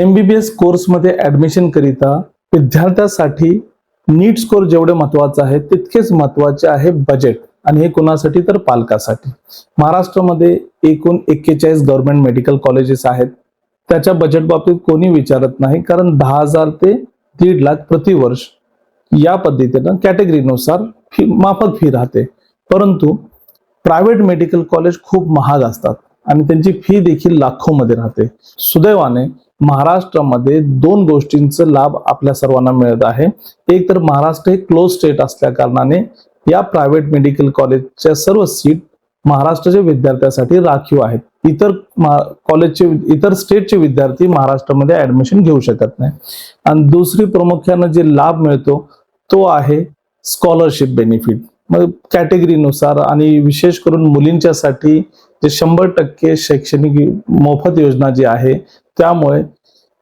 MBBS कोर्समध्ये admission करिता विद्यार्थ्यासाठी नीट स्कोर जेवढे महत्त्वाचे आहे तितकेच महत्त्वाचे आहे बजेट आणि हे कोणासाठी तर पालकासाठी. महाराष्ट्रामध्ये एकूण एक्केचाळीस गव्हर्नमेंट मेडिकल कॉलेजेस आहेत. त्याच्या बजेट बाबतीत कोणी विचारत नाही कारण दहा हजार ते दीड लाख प्रतिवर्ष या पद्धतीनं कॅटेगरीनुसार फी माफक फी राहते. परंतु प्रायव्हेट मेडिकल कॉलेज खूप महाग असतात. आणि त्यांची फी देखील लाखोमध्ये राहते. सुदैवाने महाराष्ट्रामध्ये दोन गोष्टींचा लाभ आपल्या सर्वांना मिळत आहे. एक तर महाराष्ट्र हे क्लोज स्टेट असल्या कारणाने या प्रायव्हेट मेडिकल कॉलेजच्या सर्व सीट महाराष्ट्राच्या विद्यार्थ्यासाठी राखीव आहेत. इतर कॉलेजचे इतर स्टेटचे विद्यार्थी महाराष्ट्रामध्ये ऍडमिशन घेऊ शकत नाही. आणि दुसरी प्रामुख्यानं जे लाभ मिळतो तो आहे स्कॉलरशिप बेनिफिट मग कॅटेगरीनुसार आणि विशेष करून मुलींच्यासाठी जे शंभर टक्के शैक्षणिक मोफत योजना जी आहे त्यामुळे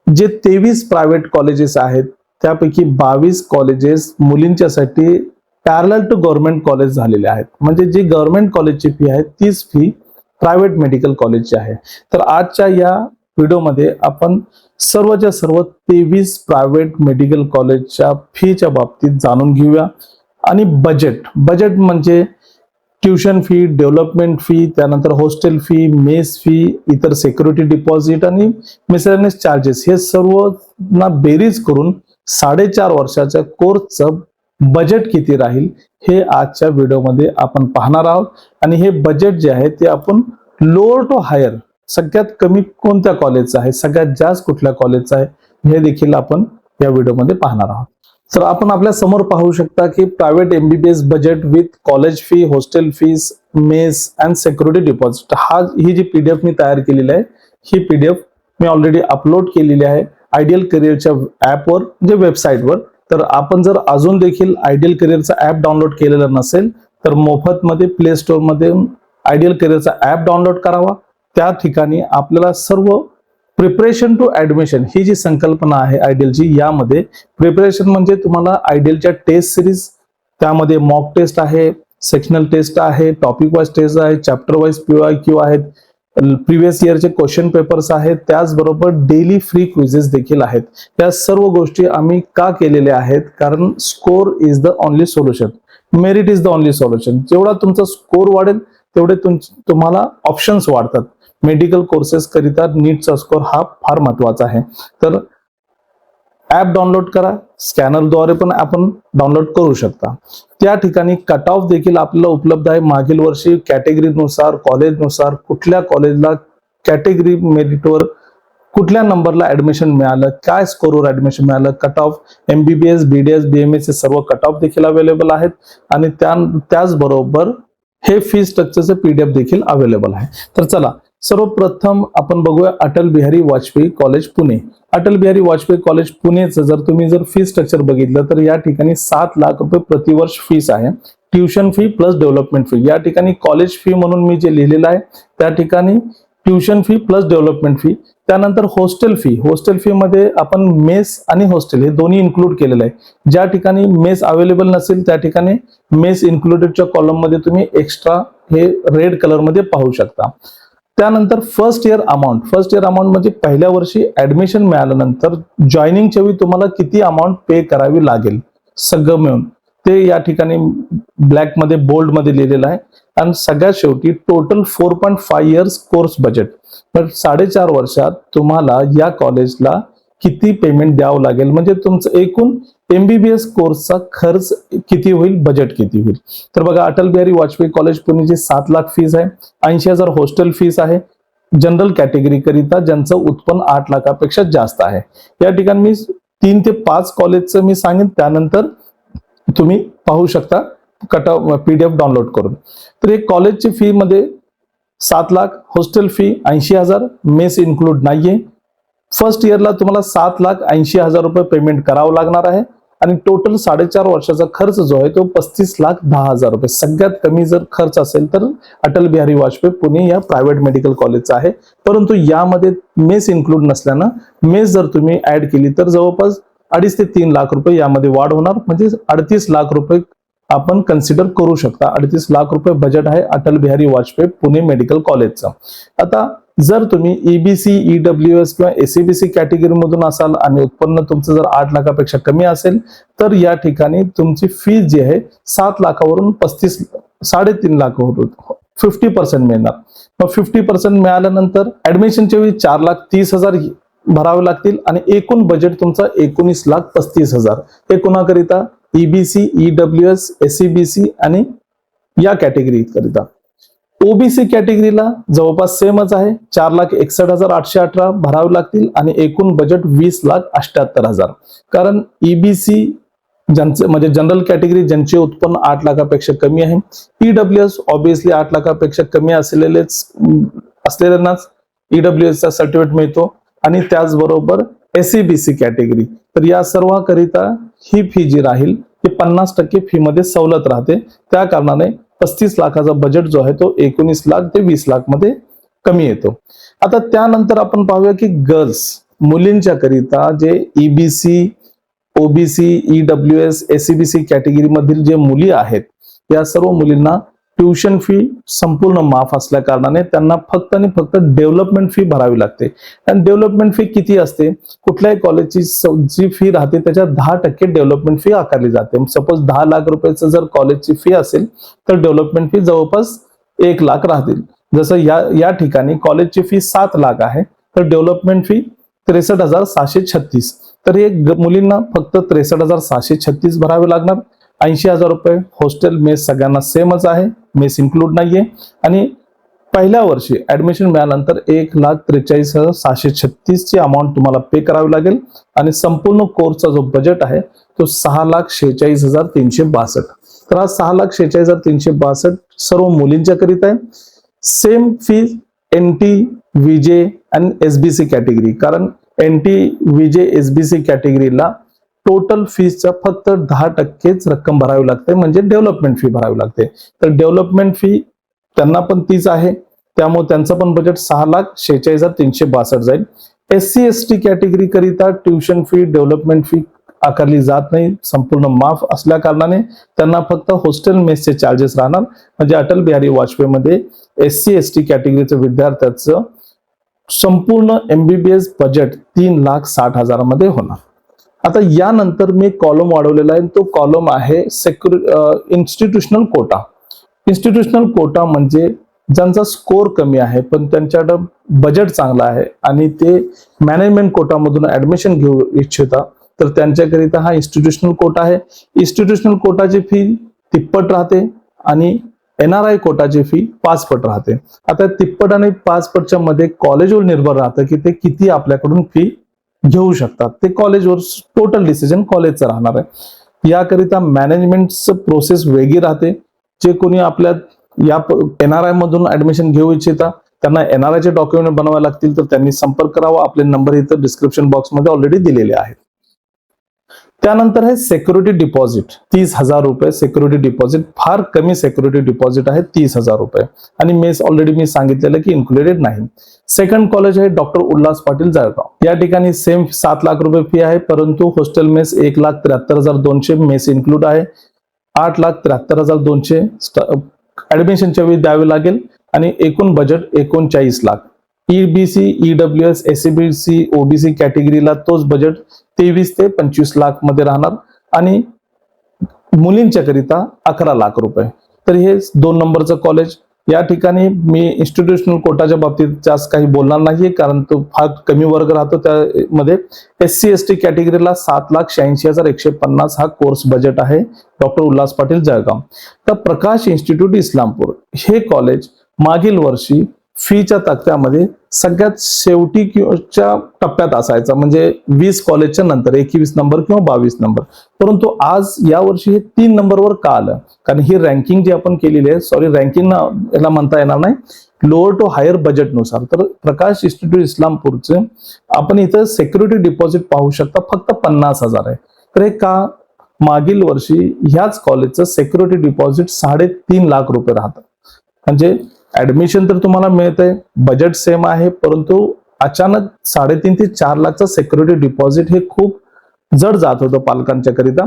जे तेवीस प्रायव्हेट कॉलेजेस आहेत त्यापैकी बावीस कॉलेजेस मुलींच्यासाठी पॅरल टू गव्हर्नमेंट कॉलेज झालेले आहेत. म्हणजे जी गव्हर्नमेंट कॉलेजची फी आहे तीच फी प्रायव्हेट मेडिकल कॉलेजची आहे. तर आजच्या या व्हिडिओमध्ये आपण सर्वच्या सर्व तेवीस प्रायव्हेट मेडिकल कॉलेजच्या फीच्या बाबतीत जाणून घेऊया. आणि बजेट बजेट म्हणजे ट्युशन फी डेव्हलपमेंट फी त्यानंतर हॉस्टेल फी मेस फी इतर सिक्युरिटी डिपॉझिट आणि मिसलेनियस चार्जेस. हे सर्वना बेरीज करून साडेचार वर्षाच्या कोर्सचं बजेट किती राहील हे आजच्या व्हिडिओमध्ये आपण पाहणार आहोत. आणि हे बजेट जे आहे ते आपण लोअर टू हायर सगळ्यात कमी कोणत्या कॉलेजचं आहे सगळ्यात जास्त कुठल्या कॉलेजचं आहे हे देखील आपण या व्हिडिओमध्ये पाहणार आहोत. तर आपण आपल्यासमोर पाहू शकता की private MBBS budget with college fee hostel fees mess and security deposit हा ही जी पीडीएफ मी तयार केलेली आहे ही पीडीएफ मी ऑलरेडी अपलोड केलेली आहे आयडियल करिअरच्या ऍपवर म्हणजे वेबसाईटवर तर आपण जर अजून देखील आयडियल करिअरचा ऍप डाउनलोड केलेला नसेल तर मोफतमध्ये प्ले स्टोअरमध्ये आयडियल करिअरचा ऍप डाउनलोड करावा. त्या ठिकाणी आपल्याला सर्व प्रिपरेशन टू ऍडमिशन ही जी संकल्पना आहे आयडियलची यामध्ये प्रिपरेशन म्हणजे तुम्हाला आयडियलच्या टेस्ट सिरीज त्यामध्ये मॉक टेस्ट आहे सेक्शनल टेस्ट आहे टॉपिक वाईज टेस्ट आहे chapter wise P I Q आहेत प्रिव्हियस इयरचे क्वेश्चन पेपर्स आहेत त्याचबरोबर डेली फ्री क्विजेस देखील आहेत. या सर्व गोष्टी आम्ही का केलेल्या आहेत? कारण score is the only solution merit is the only solution जेवढा तुमचा स्कोर वाढेल तेवढे तुम- तुम्हाला ऑप्शन्स वाढतात. मेडिकल कोर्सेस करिता नीटचा स्कोर हा फार महत्त्वाचा आहे. तर ऍप डाउनलोड करा स्कॅनरद्वारे पण आपण डाउनलोड करू शकता. त्या ठिकाणी कट ऑफ देखील आपल्याला उपलब्ध आहे. मागील वर्षी कॅटेगरीनुसार कॉलेजनुसार कुठल्या कॉलेजला कॅटेगरी मेरिटवर कुठल्या नंबरला ऍडमिशन मिळालं काय स्कोरवर ऍडमिशन मिळालं cut off MBBS BDS BMS हे सर्व कट ऑफ देखील अवेलेबल आहेत. आणि त्या त्याचबरोबर हे फी स्ट्रक्चरचं पीडीएफ देखील अवेलेबल आहे. तर चला सर्वप्रथम आपण बघूया अटल बिहारी वाजपेयी कॉलेज पुणे. अटल बिहारी वाजपेयी कॉलेज पुणेचं जर तुम्ही जर फी स्ट्रक्चर बघितलं तर या ठिकाणी सात लाख रुपये प्रतिवर्ष फीस आहे. Tuition fee plus development fee या ठिकाणी कॉलेज फी म्हणून मी जे लिहिलेलं आहे त्या ठिकाणी tuition fee plus development fee त्यानंतर हॉस्टेल फी हॉस्टेल फी मध्ये आपण मेस आणि हॉस्टेल हे दोन्ही इन्क्लूड केलेलं आहे. ज्या ठिकाणी मेस अवेलेबल नसेल त्या ठिकाणी मेस इन्क्लुडेडच्या कॉलममध्ये तुम्ही एक्स्ट्रा हे रेड कलरमध्ये पाहू शकता. त्यानंतर first year amount first year amount म्हणजे पहिल्या वर्षी ऍडमिशन मिळाल्यानंतर जॉईनिंगच्या वेळी तुम्हाला किती अमाऊंट पे करावी लागेल? सगळं मिळून. ते या ठिकाणी ब्लॅकमध्ये बोल्डमध्ये लिहिलेलं आहे. आणि सगळ्यात शेवटी total four point five years course budget तर साडेचार वर्षात तुम्हाला या कॉलेजला किती पेमेंट द्यावं लागेल? म्हणजे तुमचं एकूण एमबीबीएस कोर्सचा खर्च किती होईल? बजेट किती होईल? तर बघा अटल बिहारी वाजपेयी कॉलेज पुणेची सात लाख फीस आहे. ऐंशी हजार हॉस्टेल फीस आहे. जनरल कॅटेगरी करिता ज्यांचं उत्पन्न आठ लाखापेक्षा जास्त आहे. या ठिकाणी मी तीन ते पाच कॉलेजचं मी सांगेन. त्यानंतर तुम्ही पाहू शकता कट पीडीएफ डाउनलोड करून. तर हे कॉलेजची फी मध्ये सात लाख हॉस्टेल फी ऐंशी हजार मेस इन्क्लूड नाहीये. फर्स्ट इयरला तुम्हाला सात लाख ऐंशी हजार रुपये पेमेंट करावं लागणार आहे. आणि टोटल साडेचार वर्षाचा खर्च जो आहे तो पस्तीस लाख दहा हजार रुपये. सगळ्यात कमी जर खर्च असेल तर अटल बिहारी वाजपेयी पुणे या प्रायव्हेट मेडिकल कॉलेजचा आहे. परंतु यामध्ये मेस इन्क्लूड नसल्यानं मेस जर तुम्ही ऍड केली तर जवळपास अडीच ते तीन लाख रुपये यामध्ये वाढ होणार. म्हणजे अडतीस लाख रुपये आपण कन्सिडर करू शकता. अडतीस लाख रुपये बजेट आहे अटल बिहारी वाजपेयी पुणे मेडिकल कॉलेजचं आता जर तुम्ही ईबीसी ईडब्ल्यू एस किंवा एसीबीसी कॅटेगरी मधून असाल आणि उत्पन्न तुमचं जर आठ लाखापेक्षा कमी असेल तर या ठिकाणी तुमची फी जी आहे सात लाखावरून पस्तीस साडेतीन लाख होत फिफ्टी पर्सेंट मिळणार. मग फिफ्टी पर्सेंट मिळाल्यानंतर ऍडमिशनच्या वेळी चार लाख तीस हजार भरावे लागतील आणि एकूण बजेट तुमचा एकोणीस लाख पस्तीस हजार. हे कोणाकरिता? ईबीसी ईडब्ल्यू एस एसीबीसी आणि या कॅटेगरी करिता. ओबीसी कॅटेगरीला जवळपास सेमच आहे. चार लाख एकसष्ट हजार आठशे अठरा भरावे लागतील आणि एकूण बजेट वीस लाख अठ्याहत्तर हजार. कारण ईबीसी ज्यांचे म्हणजे जनरल कॅटेगरी ज्यांचे उत्पन्न आठ लाखापेक्षा कमी आहे. ईडब्ल्यू एस ऑब्विसली आठ लाखापेक्षा कमी असलेलेच असलेल्यांनाच ईडब्ल्यू एसचा सर्टिफिकेट मिळतो. आणि त्याचबरोबर एसईबीसी कॅटेगरी तर या सर्वांकरिता ही फी जी राहील ती पन्नास टक्के फीमध्ये सवलत राहते. त्या कारणाने पस्तीस लाखाचा बजेट जो आहे तो एकोणीस लाख ते वीस लाखमध्ये कमी येतो. आता त्यानंतर आपण पाहूया की गर्ल्स मुलींच्या करिता जे EBC OBC EW S SEBC category मधील जे मुली आहेत या सर्व मुलींना ट्युशन फी संपूर्ण माफ असल्या कारणाने त्यांना फक्त आणि फक्त डेव्हलपमेंट फी भरावी लागते. आणि डेव्हलपमेंट फी किती असते? कुठल्याही कॉलेजची जी फी राहते त्याच्या दहा टक्के डेव्हलपमेंट फी आकारली जाते. सपोज दहा लाख रुपयाचं जर कॉलेजची फी असेल तर डेव्हलपमेंट फी जवळपास एक लाख राहतील. जसं या या ठिकाणी कॉलेजची फी सात लाख आहे तर डेव्हलपमेंट फी त्रेसष्ट हजार सहाशे छत्तीस. तर हे मुलींना फक्त त्रेसष्ट हजार सहाशे छत्तीस भरावे लागणार. ऐंशी हजार रुपये हॉस्टेल मेस सगळ्यांना सेमच आहे. मेस इन्क्लूड नाहीये. आणि पहिल्या वर्षी ऍडमिशन मिळाल्यानंतर एक लाख त्रेचाळीस हजार सहाशे छत्तीस ची अमाऊंट तुम्हाला पे करावी लागेल. आणि संपूर्ण कोर्सचा जो बजेट आहे तो सहा लाख शेहेचाळीस हजार तीनशे बासष्ट. तर हा सहा लाख शेहेचाळीस हजार तीनशे बासष्ट सर्व मुलींच्या करीत आहे. Same fee N T VJ आणि एसबीसी कॅटेगरी कारण एन टी विजे एसबीसी कॅटेगरीला टोटल फीचा फक्त दहा टक्केच रक्कम भरावी लागते म्हणजे डेव्हलपमेंट फी भरावी लागते. तर डेव्हलपमेंट फी त्यांना पण तीच आहे. त्यामुळे त्यांचं पण बजेट सहा लाख शेहेचाळीस हजार तीनशे बासष्ट जाईल. S C S T category करिता ट्युशन फी डेव्हलपमेंट फी आकारली जात नाही. संपूर्ण माफ असल्या कारणाने त्यांना फक्त हॉस्टेल मेसचे चार्जेस राहणार. म्हणजे अटल बिहारी वाजपेयी मध्ये एस सी एस टी कॅटेगरीचं विद्यार्थ्याचं संपूर्ण एमबीबीएस बजेट तीन लाख साठ हजारामध्ये होणार. आता यानंतर मी कॉलम वाढवलेला आहे. तो कॉलम आहे secure institutional quota institutional quota म्हणजे ज्यांचा स्कोर कमी आहे पण त्यांच्याकडं बजेट चांगला आहे आणि ते मॅनेजमेंट कोटामधून ऍडमिशन घेऊ इच्छिता तर त्यांच्याकरिता हा इन्स्टिट्यूशनल कोटा आहे. इन्स्टिट्यूशनल कोटाची फी तिप्पट राहते आणि एन आर आय कोटाची फी पाचपट राहते. आता तिप्पट आणि पाचपटच्या मध्ये कॉलेजवर निर्भर राहतं की ते किती आपल्याकडून फी घेऊ शकतात. ते कॉलेजवर टोटल डिसिजन कॉलेजचं राहणार आहे. याकरिता मॅनेजमेंटचं प्रोसेस वेगळी राहते. जे कोणी आपल्या या एन आर आय मधून ऍडमिशन घेऊ इच्छिता त्यांना एन आर आयचे डॉक्युमेंट बनवावे लागतील तर त्यांनी संपर्क करावा. आपले नंबर इथं डिस्क्रिप्शन बॉक्समध्ये ऑलरेडी दिलेले आहेत. त्यानंतर आहे सेक्युरिटी डिपॉझिट तीस हजार रुपये सेक्युरिटी डिपॉझिट फार कमी सेक्युरिटी डिपॉझिट आहे तीस हजार रुपये. आणि मेस ऑलरेडी मी सांगितलेलं की इन्क्लुडेड नाही. सेकंड कॉलेज आहे डॉक्टर उल्हास पाटील जळगाव. या ठिकाणी सेम सात लाख रुपये फी आहे परंतु हॉस्टेल मेस एक लाख त्र्याहत्तर हजार दोनशे मेस इन्क्लूड आहे. आठ लाख त्र्याहत्तर हजार दोनशे ऍडमिशनच्या वेळी द्यावे लागेल. आणि एकूण बजेट एकोणचाळीस lakh. EBC EW S SEBC OBC कॅटेगरीला तोच बजेट तेवीस ते पंचवीस लाखमध्ये राहणार. आणि मुलींच्या करिता अकरा लाख रुपये. तर हे दोन नंबरचं कॉलेज या ठिकाणी मी इन्स्टिट्यूशनल कोटाच्या बाबतीत जास्त काही बोलणार नाहीये कारण तो फार कमी वर्ग राहतो त्यामध्ये. एस सी एस टी कॅटेगरीला सात लाख शहाऐंशी हजार एकशे पन्नास हा कोर्स बजेट आहे. डॉक्टर उल्हास पाटील जळगाव. तर प्रकाश इन्स्टिट्यूट इस्लामपूर. हे कॉलेज मागील वर्षी फीच्या तक्त्यामध्ये सगळ्यात शेवटी किंवा टप्प्यात असायचा. म्हणजे वीस कॉलेजच्या नंतर एकवीस नंबर किंवा बावीस नंबर परंतु आज या वर्षी हे तीन नंबरवर का आलं? कारण ही रँकिंग जी आपण केलेली आहे सॉरी रँकिंग याला म्हणता येणार नाही. लोअर टू हायर बजेटनुसार तर प्रकाश इन्स्टिट्यूट इस्लामपूरचे आपण इथं सेक्युरिटी डिपॉझिट पाहू शकता फक्त पन्नास हजार आहे. तर हे का? मागील वर्षी ह्याच कॉलेजचं सेक्युरिटी डिपॉझिट साडेतीन लाख रुपये राहतं. म्हणजे ऍडमिशन तर तुम्हाला मिळतंय. बजेट सेम आहे परंतु अचानक साडेतीन ते चार लाखचं सेक्युरिटी डिपॉझिट हे खूप जड जात होतं पालकांच्या करिता.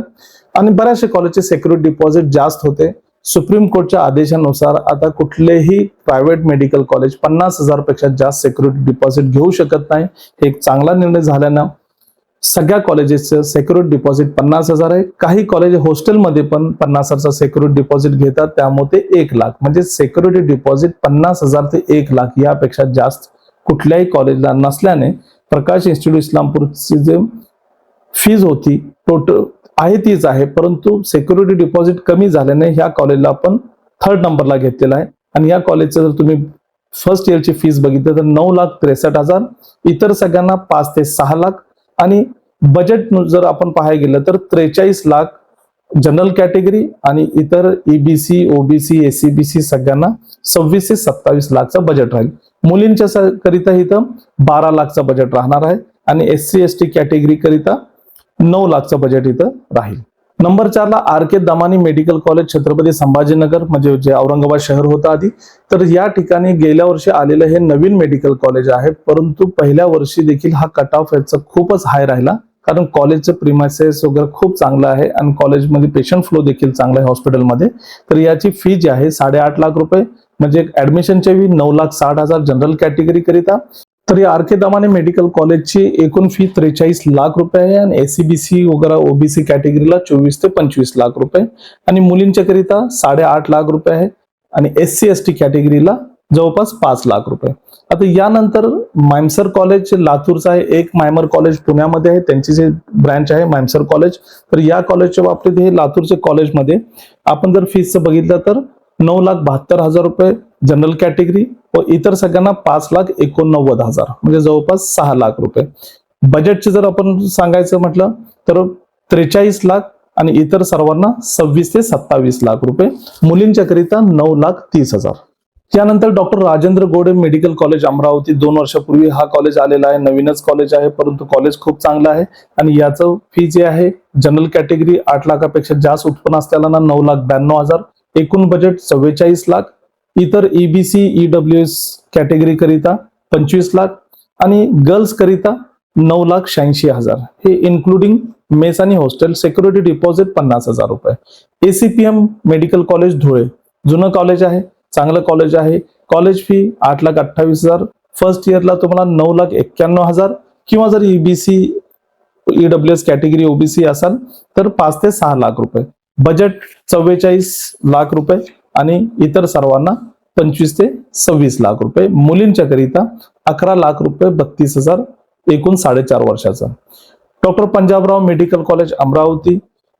आणि बऱ्याचशा कॉलेजचे सेक्युरिटी डिपॉझिट जास्त होते. सुप्रीम कोर्टच्या आदेशानुसार आता कुठलेही प्रायव्हेट मेडिकल कॉलेज पन्नास हजारपेक्षा जास्त सेक्युरिटी डिपॉझिट घेऊ शकत नाही. हे एक चांगला निर्णय झाल्यानं सगळ्या कॉलेजेसचं सेक्युरिटी डिपॉझिट पन्नास हजार आहे. काही कॉलेज हॉस्टेलमध्ये पण पन्नास हजारचा सेक्युरिटी डिपॉझिट घेतात. त्यामुळे ते एक लाख. म्हणजे सेक्युरिटी डिपॉझिट पन्नास हजार ते एक लाख यापेक्षा जास्त कुठल्याही कॉलेजला नसल्याने प्रकाश इन्स्टिट्यूट इस्लामपूरची जे फीज होती टोटल आहे तीच आहे. परंतु सेक्युरिटी डिपॉझिट कमी झाल्याने ह्या कॉलेजला आपण थर्ड नंबरला घेतलेला आहे. आणि या कॉलेजचं जर तुम्ही फर्स्ट इयरची फीज बघितली तर नऊ लाख त्रेसष्ट हजार. इतर सगळ्यांना पाच ते सहा लाख. आणि बजेट जर आपण पाहायला गेलं तर त्रेचाळीस लाख जनरल कॅटेगरी आणि इतर ईबीसी ओबीसी एसीबीसी सगळ्यांना सव्वीस ते सत्तावीस लाखचा बजेट राहील. मुलींच्या करिता इथं बारा लाखचा बजेट राहणार आहे आणि S C S T category करिता नऊ लाखचं बजेट इथं राहील. नंबर चारला R K Damani medical college Chhatrapati Sambhajinagar म्हणजे जे औरंगाबाद शहर होतं आधी. तर या ठिकाणी गेल्या वर्षी आलेलं हे नवीन मेडिकल कॉलेज आहे. परंतु पहिल्या वर्षी देखील हा कट ऑफ याचा खूपच हाय राहिला. कारण कॉलेजचं प्रिमायसेस वगैरे खूप चांगलं आहे आणि कॉलेजमध्ये पेशंट फ्लो देखील चांगला आहे हॉस्पिटलमध्ये तर याची फी जी आहे साडेआठ लाख रुपये. म्हणजे ऍडमिशनच्या फी नऊ लाख साठ हजार जनरल कॅटेगरी करिता. तर या आर के दामाने मेडिकल कॉलेजची एकूण फी त्रेचाळीस लाख रुपये आहे आणि एसीबीसी वगैरे ओबीसी कॅटेगरीला चोवीस ते पंचवीस लाख रुपये आणि मुलींच्या करिता साडेआठ लाख रुपये आहे आणि एस सी एस टी कॅटेगरीला जवळपास पाच लाख रुपये आता यानंतर मायमसर कॉलेज लातूरचं आहे एक मायमर कॉलेज पुण्यामध्ये आहे त्यांची जे ब्रँच आहे मायमसर कॉलेज. तर या कॉलेजच्या बाबतीत हे लातूरचे कॉलेजमध्ये आपण जर फीजचं बघितलं तर नऊ लाख बहात्तर हजार रुपये जनरल कॅटेगरी व इतर सगळ्यांना पाच लाख एकोणनव्वद हजार म्हणजे जवळपास सहा लाख रुपये. बजेटचे जर आपण सांगायचं म्हटलं तर त्रेचाळीस लाख आणि इतर सर्वांना सव्वीस ते सत्तावीस लाख रुपये. मुलींच्या करिता नऊ लाख तीस हजार. त्यानंतर doctor Rajendra Gode medical college Amravati. दोन वर्षापूर्वी हा कॉलेज आलेला आहे. नवीनच कॉलेज आहे परंतु कॉलेज खूप चांगलं आहे. आणि याचं फी जे आहे जनरल कॅटेगरी आठ लाखापेक्षा जास्त उत्पन्न असलेल्यांना नऊ लाख ब्याण्णव हजार. एकूण बजेट चव्वेचाळीस लाख इतर E EBC EW S category करिता पंचवीस लाख आणि गर्ल्स करिता नऊ लाख शहाऐंशी हजार. हे इन्क्लुडिंग मेस आणि हॉस्टेल सेक्युरिटी डिपॉझिट पन्नास हजार रुपये. ACPM medical college Dhule. जुनं कॉलेज आहे चांगलं कॉलेज आहे. कॉलेज फी आठ लाख अठ्ठावीस हजार. फर्स्ट इयरला तुम्हाला नऊ लाख एक्क्याण्णव हजार. किंवा जर EBC EW S category OBC असाल तर पाच ते सहा लाख रुपये. बजेट चव्वेचाळीस लाख रुपये. आणि इतर सर्वांना पंचवीस ते सव्वीस लाख रुपये. मुलींच्या करिता अकरा लाख रुपये बत्तीस हजार एकूण साडेचार वर्षाचा. Doctor Panjabrao medical college Amravati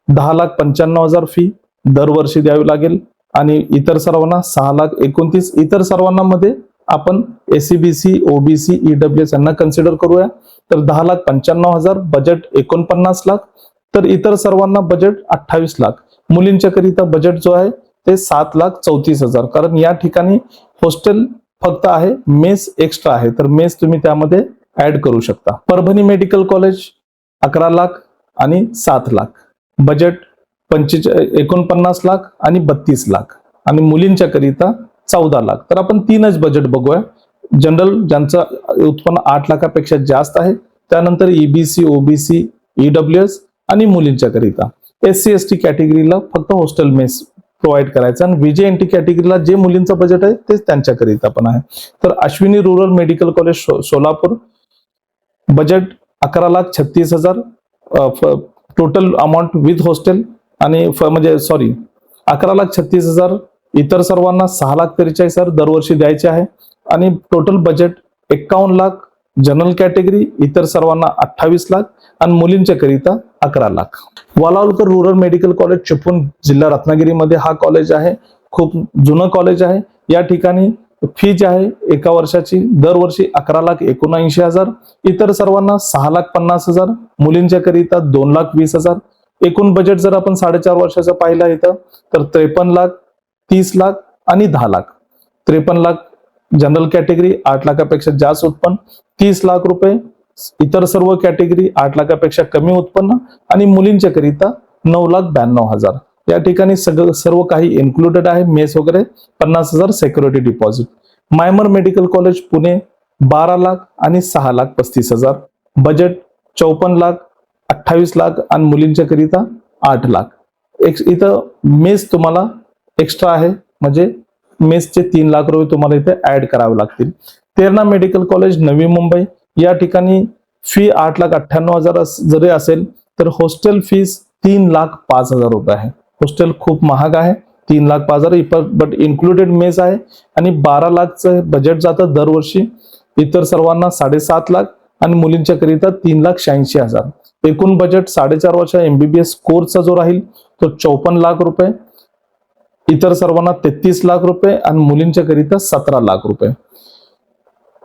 दहा लाख पंच्याण्णव हजार फी दरवर्षी द्यावी लागेल आणि इतर सर्वांना सहा लाख एकोणतीस. इतर सर्वांना मध्ये आपण एसीबीसी ओबीसी ईडब्ल्यू एस यांना कन्सिडर करूया. तर दहा लाख पंच्याण्णव हजार बजेट एकोणपन्नास लाख. तर इतर सर्वांना बजेट अठ्ठावीस लाख. मुलींच्या करिता बजेट जो आहे ते सात लाख चौतीस हजार. कारण या ठिकाणी हॉस्टेल फक्त आहे मेस एक्स्ट्रा आहे. तर मेस तुम्ही त्यामध्ये ऍड करू शकता. परभणी मेडिकल कॉलेज अकरा लाख आणि सात लाख. बजेट पंचेच एकोणपन्नास लाख आणि बत्तीस लाख. आणि मुलींच्या करिता चौदा लाख. तर आपण तीनच बजेट बघूया. जनरल ज्यांचं उत्पन्न आठ लाखापेक्षा जास्त आहे त्यानंतर ईबीसी ओबीसी ईडब्ल्यू एस आणि मुलींच्या करिता. एस सी एस टी कॅटेगरीला फक्त हॉस्टेल मेस प्रोव्हाइड करायचं. आणि विजय एन टी कॅटेगरीला जे मुलींचं बजेट आहे तेच त्यांच्याकरिता पण आहे. तर अश्विनी रुरल मेडिकल कॉलेज शो- सोलापूर. बजेट अकरा लाख छत्तीस हजार टोटल अमाऊंट विथ हॉस्टेल आणि म्हणजे सॉरी अकरा लाख छत्तीस हजार इतर सर्वांना सहा लाख त्रेचाळीस हजार दरवर्षी द्यायचे आहे. आणि टोटल बजेट एक्कावन्न लाख जनरल कॅटेगरी इतर सर्वांना अठ्ठावीस लाख आणि मुलींच्या करिता अकरा lakh. Walawalkar rural medical college Chiplun जिल्हा रत्नागिरीमध्ये हा कॉलेज आहे. खूप जुनं कॉलेज आहे. या ठिकाणी फी जी आहे एका वर्षाची. दरवर्षी अकरा लाख एकोणऐंशी हजार. इतर सर्वांना सहा लाख पन्नास हजार. मुलींच्या करिता दोन लाख वीस हजार. एकूण बजेट जर आपण साडेचार वर्षाचं पाहिलं इथं तर त्रेपन्न लाख तीस लाख आणि दहा लाख. त्रेपन्न लाख जनरल कॅटेगरी आठ लाखापेक्षा जास्त उत्पन्न तीस लाख रुपये. इतर सर्व कॅटेगरी आठ लाखापेक्षा कमी उत्पन्न आणि मुलींच्या करिता नऊ लाख ब्याण्णव हजार. या ठिकाणी सगळं सर्व काही इन्क्लुडेड आहे मेस वगैरे पन्नास हजार security deposit MIMER medical college Pune बारा लाख आणि सहा लाख पस्तीस हजार. बजेट चौपन्न लाख अठ्ठावीस लाख आणि मुलींच्या करिता आठ लाख. एक इथं मेस तुम्हाला एक्स्ट्रा आहे म्हणजे मेसचे तीन लाख रुपये तुम्हाला इथे ऍड करावे लागतील. तेरणा मेडिकल कॉलेज नवी मुंबई या ठिकाणी फी आठ लाख अठ्ठ्याण्णव हजार जरी असेल तर हॉस्टेल फीस तीन लाख पाच हजार रुपये आहे. हॉस्टेल खूप महाग आहे तीन लाख पाच हजार बट इन्क्लुडेड मेस आहे आणि बारा लाखचं बजेट जातं दरवर्षी. इतर सर्वांना साडेसात लाख आणि मुलींच्या करिता तीन लाख शहाऐंशी हजार. एकूण बजेट साडेचार वर्ष एमबीबीएस कोर्सचा जो राहील तो चौपन्न लाख रुपये. इतर सर्वांना तेहतीस लाख रुपये आणि मुलींच्या करिता सतरा लाख रुपये.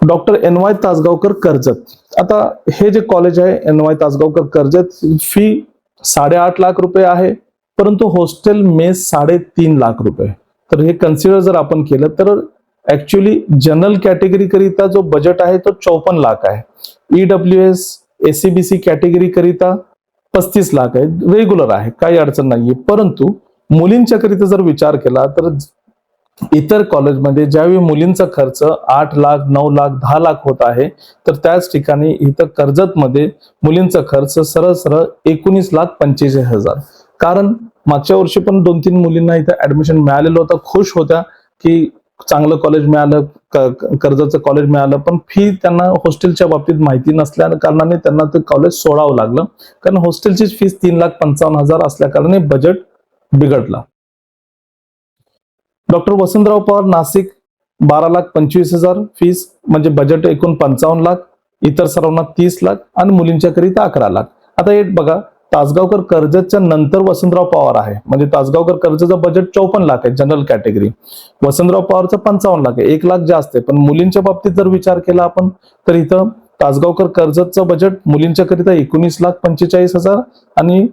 Doctor N Y Tasgaonkar Karjat. आता हे जे कॉलेज आहे N Y Tasgaonkar Karjat fee साडेआठ लाख रुपये आहे परंतु हॉस्टेल मेस साडेतीन लाख रुपये. तर हे कन्सिडर जर आपण केलं तर ऍक्च्युली जनरल कॅटेगरी करिता जो बजेट आहे तो चौपन्न लाख आहे. ईडब्ल्यू एस एसीबीसी कॅटेगरी करिता पस्तीस लाख आहे. रेग्युलर आहे काही अडचण नाहीये. परंतु मुलींच्या करिता जर विचार केला तर इतर कॉलेजमध्ये ज्यावेळी मुलींचा खर्च आठ लाख नऊ लाख दहा लाख होत आहे तर त्याच ठिकाणी इथं कर्जतमध्ये मुलींचा खर्च सरळ सरळ एकोणीस लाख पंचेचाळीस हजार. कारण मागच्या वर्षी पण दोन तीन मुलींना इथं ऍडमिशन मिळालेलं होतं. खुश होत्या की चांगलं कॉलेज मिळालं कर्जाचं कॉलेज मिळालं पण फी त्यांना हॉस्टेलच्या बाबतीत माहिती नसल्या कारणाने त्यांना ते कॉलेज सोडावं लागलं. कारण हॉस्टेलची फीस तीन लाख पंचावन्न हजार असल्या कारणाने बजेट बिघडला. डॉक्टर वसंतराव पवार नाशिक बारा लाख पंचवीस हजार फीस म्हणजे बजेट एकूण पंचावन्न लाख इतर सर्वांना तीस लाख आणि मुलींच्या करिता अकरा लाख. आता हे बघा तासगावकर कर्जतच्या नंतर वसंतराव पवार आहे. म्हणजे तासगावकर कर्जचा बजेट चौपन्न लाख आहे जनरल कॅटेगरी वसंतराव पवारचं पंचावन्न लाख आहे एक लाख जास्त आहे. पण मुलींच्या बाबतीत जर विचार केला आपण तर इथं तासगावकर कर्जतचं बजेट मुलींच्या करिता एकोणीस लाख पंचेचाळीस हजार आणि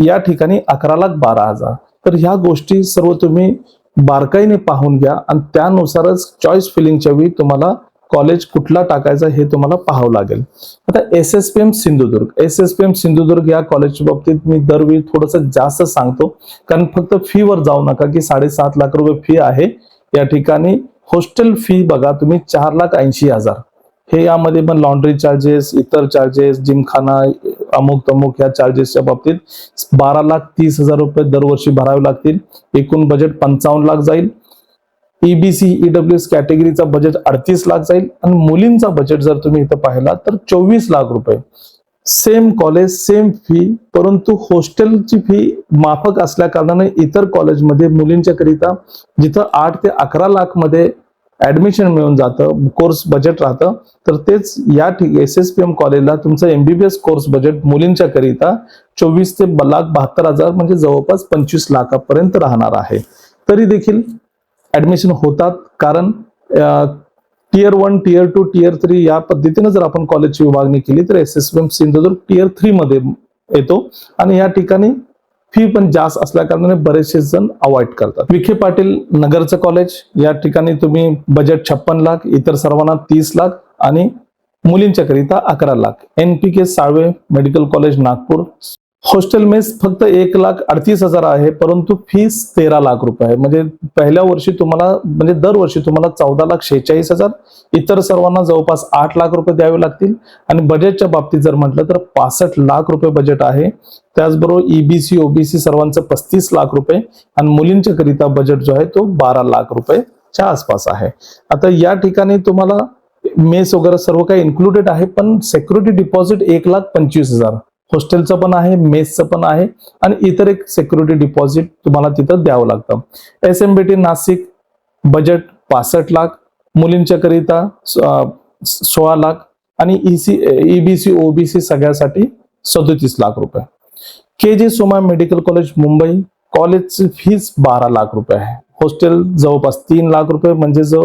या ठिकाणी अकरा लाख बारा हजार. तर ह्या गोष्टी सर्व तुम्ही बारकाईने पाहून घ्या आणि त्यानुसारच चॉईस फिलिंगच्या वेळी तुम्हाला कॉलेज कुठला टाकायचा हे तुम्हाला पाहावं लागेल. आता S S P M Sindhudurg. S S P M Sindhudurg या कॉलेजच्या बाबतीत मी दरवेळी थोडंसं जास्त सांगतो. कारण फक्त फीवर जाऊ नका की साडेसात लाख रुपये फी आहे. या ठिकाणी हॉस्टेल फी बघा तुम्ही चार लाख ऐंशी हजार. हे यामध्ये पण लॉन्ड्री चार्जेस इतर चार्जेस जिमखाना अमुक तमुक या चार्जेसच्या बाबतीत बारा लाख तीस हजार रुपये दरवर्षी भरावे लागतील. एकूण बजेट पंचावन्न लाख जाईल. ईबीसी ईडब्ल्यू एस कॅटेगरीचा बजेट अडतीस लाख जाईल. आणि मुलींचा बजेट जर तुम्ही इथं पाहिला तर चोवीस लाख रुपये. सेम कॉलेज सेम फी परंतु हॉस्टेलची फी माफक असल्या कारणाने इतर कॉलेजमध्ये मुलींच्या करिता जिथं आठ ते अकरा लाखमध्ये ऍडमिशन मिळून जातं कोर्स बजेट राहतं. तर तेच या एस एस पी एम कॉलेजला तुमचं एमबीबीएस कोर्स बजेट मुलींच्या करिता चोवीस ते लाख बहात्तर हजार म्हणजे जवळपास पंचवीस लाखापर्यंत राहणार आहे. तरी देखील ऍडमिशन होतात कारण tier one tier two tier three या पद्धतीने जर आपण कॉलेजची विभागणी केली तर S S P M Sindhudurg tier three मध्ये येतो. आणि या ठिकाणी फी पण जास्त असल्या कारणाने बरेचसे जण अवॉइड करतात. विखे पाटील नगरचं कॉलेज या ठिकाणी तुम्ही बजेट छप्पन लाख इतर सर्वांना तीस लाख आणि मुलींच्या करिता अकरा lakh. N P K Salve medical college Nagpur. Hostel mess फक्त एक लाख अडतीस हजार आहे परंतु फीस तेरा लाख रुपये आहे. म्हणजे पहिल्या वर्षी तुम्हाला म्हणजे दरवर्षी तुम्हाला चौदा लाख शेहेचाळीस हजार इतर सर्वांना जवळपास आठ लाख रुपये द्यावे लागतील. आणि बजेटच्या बाबतीत जर म्हटलं तर पासष्ट लाख रुपये बजेट आहे. त्याचबरोबर ईबीसी ओबीसी सर्वांचं पस्तीस लाख रुपये आणि मुलींच्या करिता बजेट जो आहे तो बारा लाख रुपयेच्या आसपास आहे. आता या ठिकाणी तुम्हाला मेस वगैरे सर्व काही इन्क्लुडेड आहे पण सेक्युरिटी डिपॉझिट एक लाख पंचवीस हजार. हॉस्टेलचं पण आहे मेसचं पण आहे आणि इतर एक सिक्युरिटी डिपॉझिट तुम्हाला तिथं द्यावं लागतं. S M B T Nashik budget पासष्ट लाख मुलींच्या करिता सोळा लाख आणि ईसी ईबीसी ओबीसी सगळ्यासाठी सदोतीस लाख रुपये. K J Soma medical college Mumbai कॉलेजची फीस बारा लाख रुपये आहे. हॉस्टेल जवळपास तीन लाख रुपये म्हणजे जो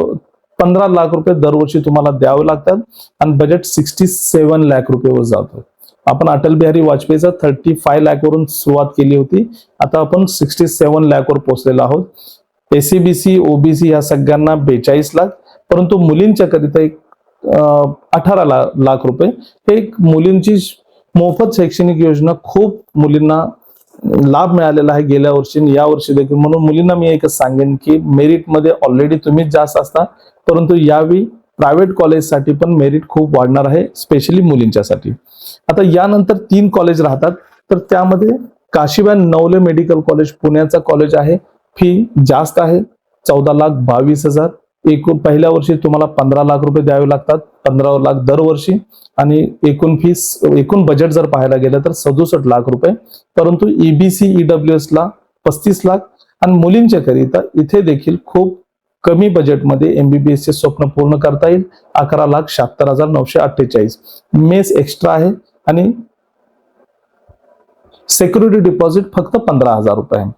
पंधरा लाख रुपये दरवर्षी तुम्हाला द्यावे लागतात आणि बजेट सिक्स्टी सेवन लाख रुपयेवर जातो. आपण अटल बिहारी वाजपेयीचा थर्टी फाय लॅकवरून वरून सुरुवात केली होती. आता आपण सिक्स्टी सेव्हन लाख वर पोहोचलेलो आहोत एसीबीसी ओबीसी या सगळ्यांना बेचाळीस लाख. परंतु मुलींच्या करिता एक अठरा ला, लाख रुपये. हे एक मुलींची मोफत शैक्षणिक योजना खूप मुलींना लाभ मिळालेला आहे गेल्या वर्षी या वर्षी देखील. म्हणून मुलींना मी एकच सांगेन की मेरिटमध्ये ऑलरेडी तुम्हीच जास्त असता. परंतु यावेळी प्रायव्हेट कॉलेजसाठी पण मेरिट खूप वाढणार आहे स्पेशली मुलींच्यासाठी. आता यानंतर तीन कॉलेज राहतात तर त्यामध्ये काशीबाई नवले मेडिकल कॉलेज पुण्याचा कॉलेज आहे फी जास्त आहे चौदा लाख बावीस हजार. एकूण पहिल्या वर्षी तुम्हाला पंधरा लाख रुपये द्यावे लागतात पंधरा लाख दरवर्षी. आणि एकूण फीस एकूण बजेट जर पाहायला गेलं तर सदुसष्ट लाख रुपये. परंतु ईबीसी ईडब्ल्यू एस ला पस्तीस लाख. आणि मुलींच्या करिता इथे देखील खूप कमी बजेटमध्ये एमबीबीएस चे स्वप्न पूर्ण करता येईल. अकरा लाख शहात्तर हजार नऊशे अठ्ठेचाळीस. मेस एक्स्ट्रा आहे आणि सेक्युरिटी डिपॉझिट फक्त पंधरा हजार रुपये आहे.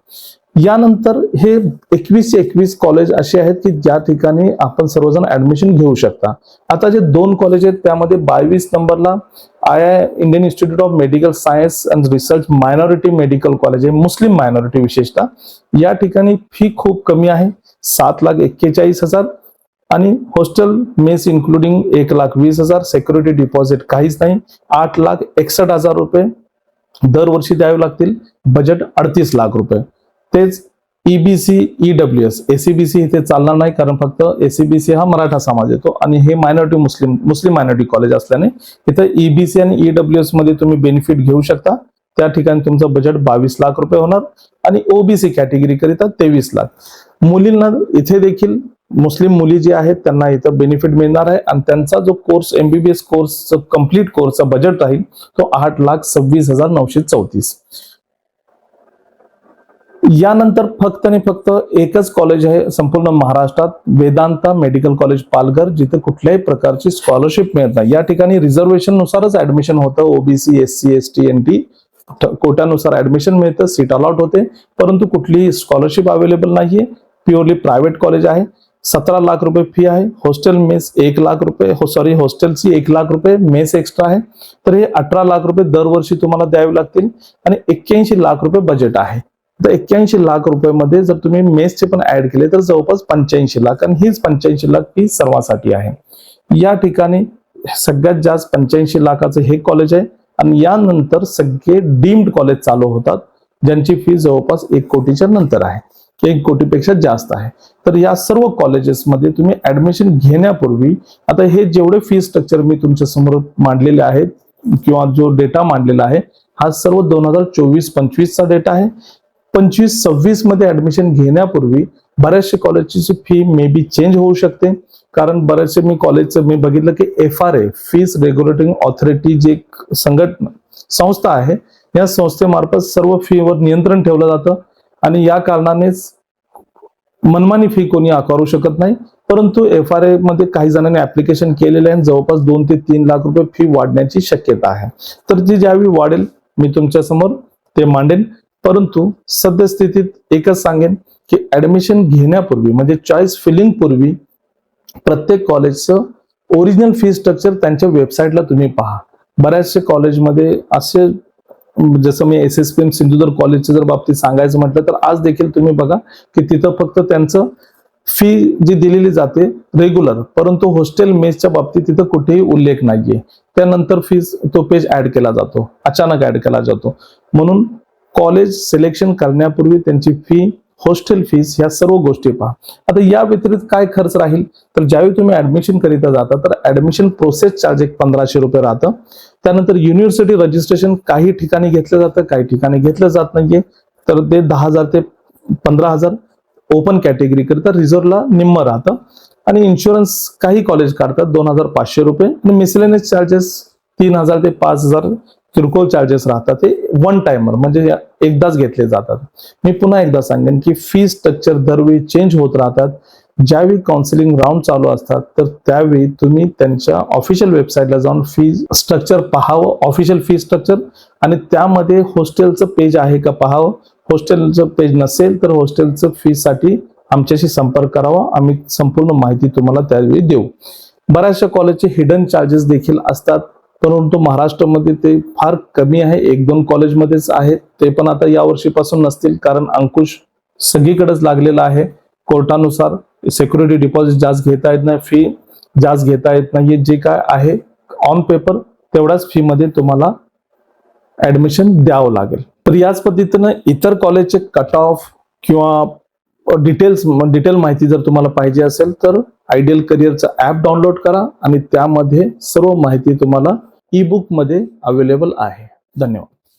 यानंतर हे एकवीस एकवीस कॉलेज असे आहेत की ज्या ठिकाणी आपण सर्वजण ऍडमिशन घेऊ शकता. आता जे दोन कॉलेज आहेत त्यामध्ये बावीस नंबरला I I Indian institute of medical science and research minority medical college आहे मुस्लिम मायनॉरिटी विशेषतः. या ठिकाणी फी खूप कमी आहे. सात लाख एक्केचाळीस हजार आणि हॉस्टेल मेस इन्क्लुडिंग एक लाख वीस हजार सेक्युरिटी डिपॉझिट काहीच नाही आठ लाख एकसष्ट हजार रुपये दरवर्षी द्यावे लागतील बजेट अडतीस लाख रुपये. तेच ईबीसी ईडब्ल्यू एस एसीबीसी इथे चालणार नाही कारण फक्त एसीबीसी हा मराठा समाज येतो आणि हे minority Muslim Muslim minority college असल्याने इथं ईबीसी आणि ईडब्ल्यू एसमध्ये तुम्ही बेनिफिट घेऊ शकता. त्या ठिकाणी तुमचं बजेट बावीस लाख रुपये होणार आणि ओबीसी कॅटेगरी करिता तेवीस लाख. मुलींना इथे देखील मुस्लिम मुली जी आहेत त्यांना इथं बेनिफिट मिळणार आहे. आणि त्यांचा जो कोर्स एमबीबीएस कोर्स कंप्लीट कोर्सचा बजेट राहील तो आठ लाख सव्वीस हजार नऊशे चौतीस. यानंतर फक्त आणि फक्त एकच कॉलेज आहे संपूर्ण महाराष्ट्रात वेदांता मेडिकल कॉलेज पालघर जिथे कुठल्याही प्रकारची स्कॉलरशिप मिळत नाही. या ठिकाणी रिझर्वेशन नुसारच ऍडमिशन होतं OBC S C S T N T कोट्यानुसार admission मिळतं सीट अलॉट होते. परंतु कुठलीही स्कॉलरशिप अवेलेबल नाहीये. प्युअरली प्रायव्हेट कॉलेज आहे. सतरा लाख रुपये फी आहे. हॉस्टेल मेस एक लाख रुपये हो सॉरी हॉस्टेलची एक लाख रुपये मेस एक्स्ट्रा आहे. तर हे अठरा लाख रुपये दरवर्षी तुम्हाला द्यावे लागतील आणि एक्क्याऐंशी लाख रुपये बजेट आहे. तर एक्क्याऐंशी लाख रुपयामध्ये जर तुम्ही मेसचे पण ऍड केले तर जवळपास पंच्याऐंशी लाख आणि हीच पंच्याऐंशी लाख फी सर्वांसाठी आहे. या ठिकाणी सगळ्यात जास्त पंच्याऐंशी लाखाचं हे कॉलेज आहे आणि यानंतर सगळे डीम्ड कॉलेज चालू होतात ज्यांची फी जवळपास एक कोटीच्या नंतर आहे. एक कोटीपेक्षा जास्त आहे. तर या सर्व कॉलेजेसमध्ये तुम्ही ऍडमिशन घेण्यापूर्वी आता हे जेवढे फी स्ट्रक्चर मी तुमच्यासमोर मांडलेले आहेत किंवा जो डेटा मांडलेला आहे हा सर्व दोन हजार चोवीस पंचवीसचा डेटा आहे. पंचवीस सव्वीसमध्ये ऍडमिशन घेण्यापूर्वी बऱ्याचशा कॉलेजची फी मे बी चेंज होऊ शकते. कारण बरेचसे मी कॉलेजचं मी बघितलं की F R A fees regulating authority जी एक संघटना संस्था आहे या संस्थेमार्फत सर्व फीवर नियंत्रण ठेवलं जातं. आणि या कारणानेच मनमानी फी कोणी आकारू शकत नाही. परंतु एफ आर ए मध्ये काही जणांनी ऍप्लिकेशन केलेले आहे आणि जवळपास दोन ते तीन लाख रुपये फी वाढण्याची शक्यता आहे. तर जी ज्यावेळी वाढेल मी तुमच्यासमोर ते मांडेन. परंतु सद्यस्थितीत एकच सांगेन की ऍडमिशन घेण्यापूर्वी म्हणजे चॉईस फिलिंग पूर्वी प्रत्येक कॉलेजचं ओरिजिनल फी स्ट्रक्चर त्यांच्या वेबसाईटला तुम्ही पहा. बऱ्याचशा कॉलेजमध्ये असे जसं मी S S P M Sindhudurg कॉलेजच्या जर बाबतीत सांगायचं म्हटलं तर आज देखील तुम्ही बघा की तिथं फक्त त्यांचं फी जी दिलेली जाते रेग्युलर परंतु हॉस्टेल मेसच्या बाबतीत तिथं कुठेही उल्लेख नाहीये. त्यानंतर फीज तो पेज ऍड केला जातो अचानक ऍड केला जातो. म्हणून कॉलेज सिलेक्शन करण्यापूर्वी त्यांची फी हॉस्टेल फीस ह्या सर्व गोष्टी पहा. आता या व्यतिरिक्त काय खर्च राहील? तर ज्यावेळी तुम्ही ऍडमिशन करीता जाता तर ऍडमिशन प्रोसेस चार्ज एक पंधराशे रुपये राहतं. त्यानंतर युनिव्हर्सिटी रजिस्ट्रेशन काही ठिकाणी घेतलं जातं काही ठिकाणी घेतलं जात नाहीये. तर ते दहा हजार ते पंधरा हजार ओपन कॅटेगरी करता रिझर्वला निम्म राहतं. आणि इन्शुरन्स काही कॉलेज काढतात दोन हजार पाचशे रुपये. आणि मिसलेनियस चार्जेस तीन हजार ते पाच हजार किरकोळ चार्जेस राहतात ते वन टाइमर म्हणजे एकदाच घेतले जातात. मी पुन्हा एकदा सांगेन की फी स्ट्रक्चर दरवेळी चेंज होत राहतात. ज्यावेळी काउन्सिलिंग राऊंड चालू असतात तर त्यावेळी तुम्ही त्यांच्या ऑफिशियल वेबसाईटला जाऊन फी स्ट्रक्चर पाहावं ऑफिशियल फी स्ट्रक्चर आणि त्यामध्ये हॉस्टेलचं पेज आहे का पाहावं? हॉस्टेलचं पेज नसेल तर हॉस्टेलचं फीसाठी आमच्याशी संपर्क करावा. आम्ही संपूर्ण माहिती तुम्हाला त्यावेळी देऊ. बऱ्याचशा कॉलेजचे हिडन चार्जेस देखील असतात. परंतु महाराष्ट्रामध्ये ते फार कमी आहे. एक दोन कॉलेजमध्येच आहे. ते पण आता या वर्षीपासून नसतील कारण अंकुश सगळीकडेच लागलेला आहे. कोर्टानुसार सिक्युरिटी डिपॉझिट जास्त घेता येत नाही. फी जास्त घेता येत नाही जे काय आहे ऑन पेपर तेवढ्याच फीमध्ये तुम्हाला ऍडमिशन द्यावं लागेल. तर याच पद्धतीनं इतर कॉलेजचे कट ऑफ किंवा डिटेल्स डिटेल माहिती जर तुम्हाला पाहिजे असेल तर आयडियल करिअरचं ऍप डाउनलोड करा आणि त्यामध्ये सर्व माहिती तुम्हाला ई बुकमध्ये अवेलेबल आहे. धन्यवाद.